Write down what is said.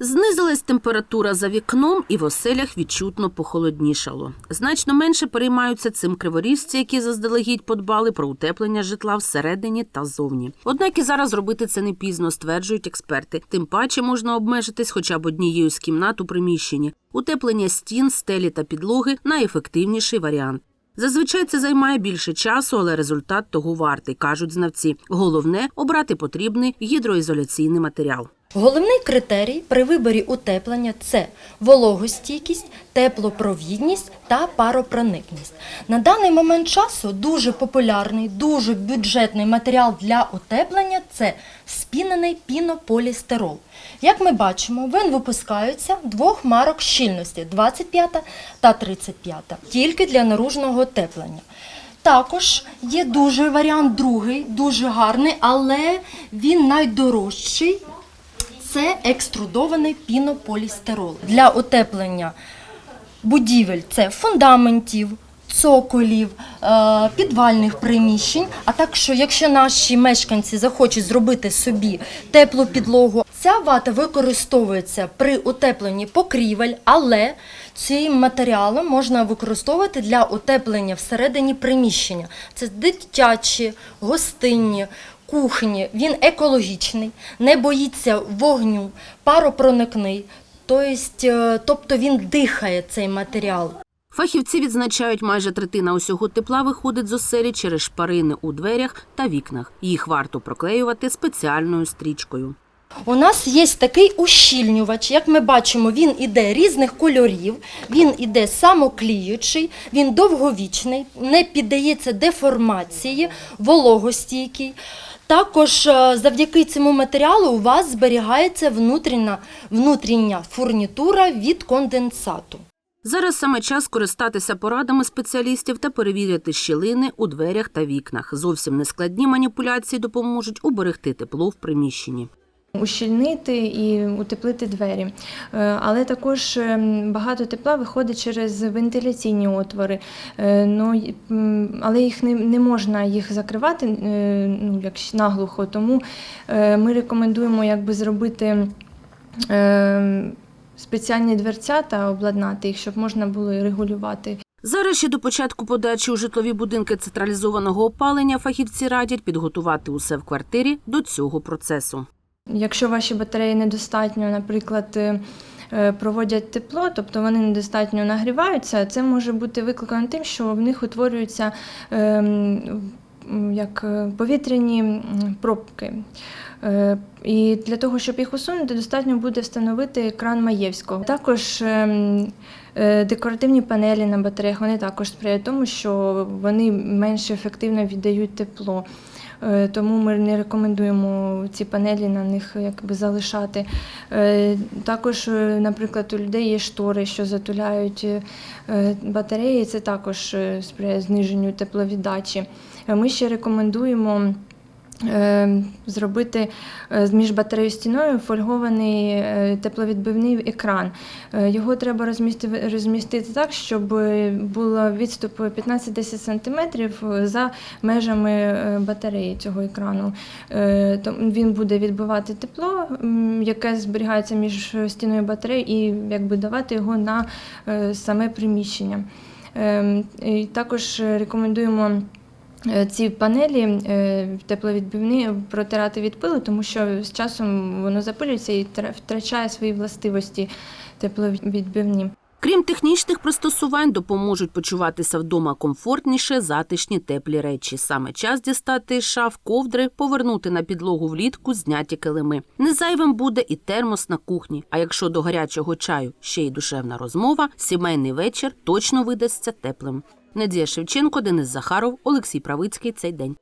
Знизилась температура за вікном, і в оселях відчутно похолоднішало. Значно менше переймаються цим криворіжці, які заздалегідь подбали про утеплення житла всередині та зовні. Однак і зараз робити це не пізно, стверджують експерти. Тим паче можна обмежитись хоча б однією з кімнат у приміщенні. Утеплення стін, стелі та підлоги найефективніший варіант. Зазвичай це займає більше часу, але результат того вартий, кажуть знавці. Головне обрати потрібний гідроізоляційний матеріал. Головний критерій при виборі утеплення це вологостійкість, теплопровідність та паропроникність. На даний момент часу дуже популярний, дуже бюджетний матеріал для утеплення це спінений пінополістирол. Як ми бачимо, він випускається двох марок щільності 25 та 35, тільки для наружного утеплення. Також є дуже варіант другий, дуже гарний, але він найдорожчий. Це екструдований пінополістирол. Для утеплення будівель це фундаментів, цоколів, е, підвальних приміщень. А так, що якщо наші мешканці захочуть зробити собі теплу підлогу, ця вата використовується при утепленні покрівель, але цим матеріалом можна використовувати для утеплення всередині приміщення. Це дитячі, гостинні, кухні. Він екологічний, не боїться вогню, паропроникний. Тобто, тобто він дихає цей матеріал. Фахівці відзначають, майже третина усього тепла виходить з оселі через шпарини у дверях та вікнах. Їх варто проклеювати спеціальною стрічкою. У нас є такий ущільнювач, як ми бачимо, він іде різних кольорів, він іде самокліючий, він довговічний, не піддається деформації, вологостійкий. Також е, завдяки цьому матеріалу у вас зберігається внутрішня, внутрішня фурнітура від конденсату. Зараз саме час користатися порадами спеціалістів та перевіряти щілини у дверях та вікнах. Зовсім нескладні маніпуляції допоможуть уберегти тепло в приміщенні. Ущільнити і утеплити двері. Е, Але також ем, багато тепла виходить через вентиляційні отвори. Е, Ну, але їх не, можна їх закривати е, ну, як наглухо, тому е, ми рекомендуємо якби зробити. е, Спеціальні дверцята обладнати їх, щоб можна було регулювати Зараз ще до початку подачі у житлові будинки централізованого опалення фахівці радять підготувати усе в квартирі до цього процесу. Якщо ваші батареї недостатньо, наприклад, е, проводять тепло, тобто вони недостатньо нагріваються, це може бути викликано тим, що в них утворюються ем, як е, повітряні пробки. Е, І для того, щоб їх усунути, достатньо буде встановити кран Маєвського. Також ем, декоративні панелі на батареях вони також сприяють тому, що вони менш ефективно віддають тепло. Е, Тому ми не рекомендуємо ці панелі на них якби залишати. Е, Також, е, наприклад, у людей є штори, що затуляють батареї. Це також сприяє зниженню тепловіддачі. Ми ще рекомендуємо. Е, Зробити е, між батареєю і стіною фольгований е, тепловідбивний екран. Е, Його треба розмістити, розмістити так, щоб було відступ 15-10 см за межами батареї цього екрану. Він буде відбивати тепло, яке зберігається між стіною батареї, і якби давати його на саме приміщення. Ем, також рекомендуємо. Е, Ці панелі е, тепловідбивні протирати від пилу, тому що з часом воно запилюється і втрачає свої властивості тепловідбивні. Крім технічних пристосувань, допоможуть почуватися вдома комфортніше, затишні теплі речі. Саме час дістати шаф ковдри, повернути на підлогу влітку зняті килими. Незайвим буде і термос на кухні. А якщо до гарячого чаю ще й душевна розмова, сімейний вечір точно видасться теплим. Надія Шевченко, Денис Захаров, Олексій Правицький. Цей день.